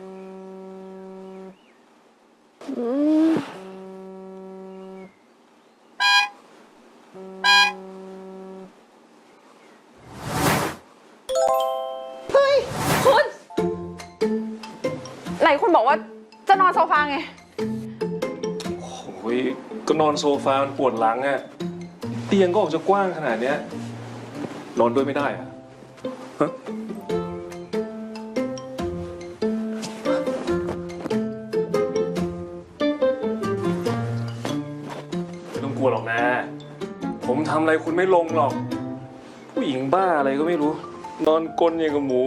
เฮ้ย คุณ ไหนคุณบอกว่าจะนอนโซฟาไง โอ้ยก็นอนโซฟามันปวดหลังอะเตียงก็ออกจะกว้างขนาดเนี้ยนอนด้วยไม่ได้อะฮะ ลัวหรอกนะ ผมทำอะไรคุณไม่ลงหรอก ผู้หญิงบ้าอะไรก็ไม่รู้ นอนกลนอย่างกับหมู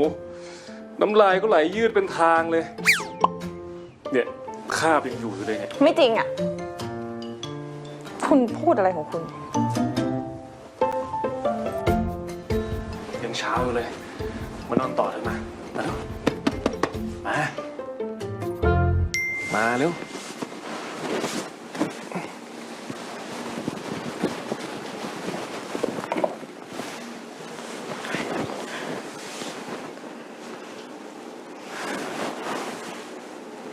น้ำลายก็ไหลยืดเป็นทางเลย เนี่ยคราบยังอยู่อยู่เลยเนี่ยไม่จริงอะ คุณพูดอะไรของคุณ ยังเช้าอยู่เลย มานอนต่อเถอะมามาเร็วมามาเร็ว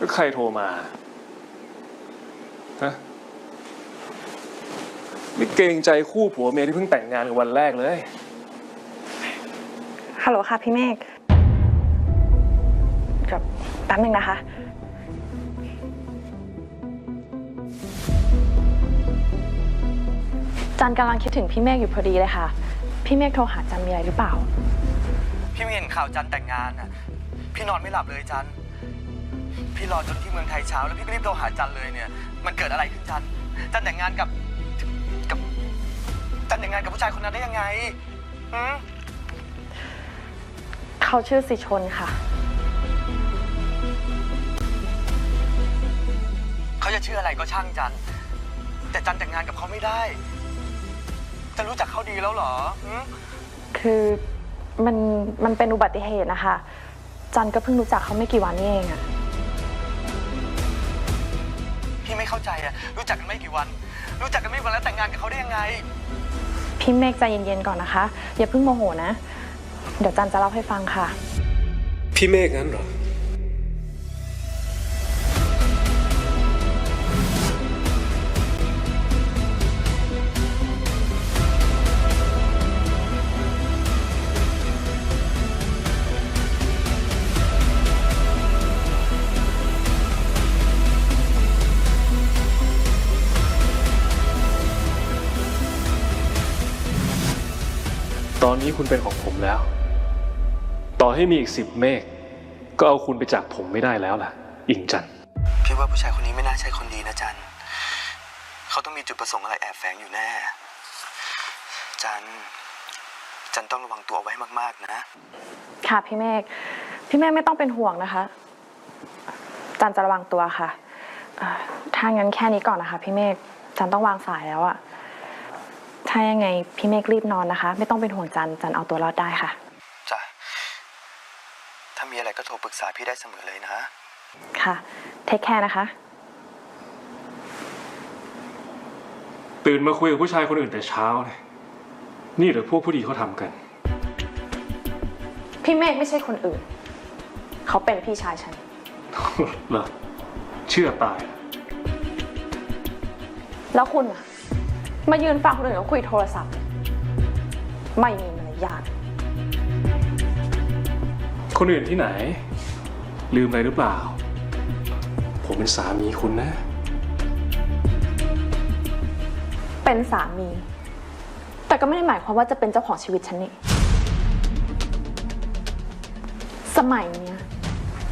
แล้วใครโทรมาฮะไม่เกรงใจคู่ผัวเมียที่เพิ่งแต่งงานกันวันแรกเลย ฮัลโหลค่ะพี่เมฆครับแป๊บนึงนะคะ จันกำลังคิดถึงพี่เมฆอยู่พอดีเลยค่ะ พี่เมฆโทรหาจันมีอะไรหรือเปล่า พี่ไม่เห็นข่าวจันแต่งงานอะ พี่นอนไม่หลับเลยจัน พี่รอจนที่เมืองไทยเช้าแล้วพี่ก็รีบโทรหาจันเลยเนี่ย มันเกิดอะไรขึ้นจัน จันแต่งงานกับกับ จันแต่งงานกับผู้ชายคนนั้นได้ยังไงหืมเขาชื่อสิชนค่ะ เขาจะชื่ออะไรก็ช่างจัน แต่จันแต่งงานกับเขาไม่ได้จันรู้จักเขาดีแล้วเหรอหืมคือมันมันเป็นอุบัติเหตุนะคะ จันก็เพิ่งรู้จักเขาไม่กี่วันนี้เองอะ พี่ไม่เข้าใจอะรู้จักกันไม่กี่วัน รู้จักกันไม่กี่วันแล้วแต่งงานกับเขาได้ยังไง พี่เมฆใจเย็นๆก่อนนะคะ อย่าเพิ่งโมโหนะ เดี๋ยวจันจะเล่าให้ฟังค่ะ พี่เมฆงั้นเหรอ ตอนนี้คุณเป็นของผมแล้ว ต่อให้มีอีกสิบเมฆก็เอาคุณไปจากผมไม่ได้แล้วล่ะ อิงจันทร์พี่ว่าผู้ชายคนนี้ไม่น่าใช่คนดีนะจันเขาต้องมีจุดประสงค์อะไรแอบแฝงอยู่แน่ จันจันต้องระวังตัวเอาไว้มากๆนะ ค่ะพี่เมฆพี่เมฆไม่ต้องเป็นห่วงนะคะ จันจะระวังตัวค่ะเอ่อถ้างั้นแค่นี้ก่อนนะคะ พี่เมฆจันต้องวางสายแล้วอะ ถ้ายังไงพี่เมฆรีบนอนนะคะ ไม่ต้องเป็นห่วงจันจันเอาตัวรอดได้ค่ะ จ้ะ ถ้ามีอะไรก็โทรปรึกษาพี่ได้เสมอเลยนะ ค่ะ เทคแคร์นะคะ ตื่นมาคุยกับผู้ชายคนอื่นแต่เช้าเลยนี่เหรือพวกผู้ดีเขาทำกัน พี่เมฆไม่ใช่คนอื่น เขาเป็นพี่ชายฉัน เหรอเชื่อตาย แล้วคุณอะ มายืนฟังคนอื่นเขาคุยโทรศัพท์ ไม่มีมารยาทคนอื่นที่ไหน ลืมอะไรหรือเปล่า ผมเป็นสามีคุณนะ เป็นสามี แต่ก็ไม่ได้หมายความว่าจะเป็นเจ้าของชีวิตฉันนี่ สมัยเนี้ย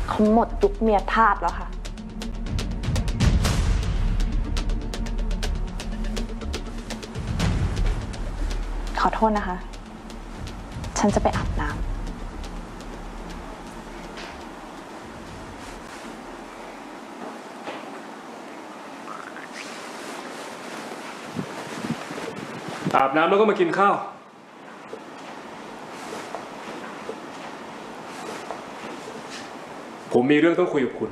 เขาหมดยุคเมียทาสแล้วค่ะ ขอโทษนะคะ ฉันจะไปอาบน้ำอาบน้ำแล้วก็มากินข้าว ผมมีเรื่องต้องคุยกับคุณ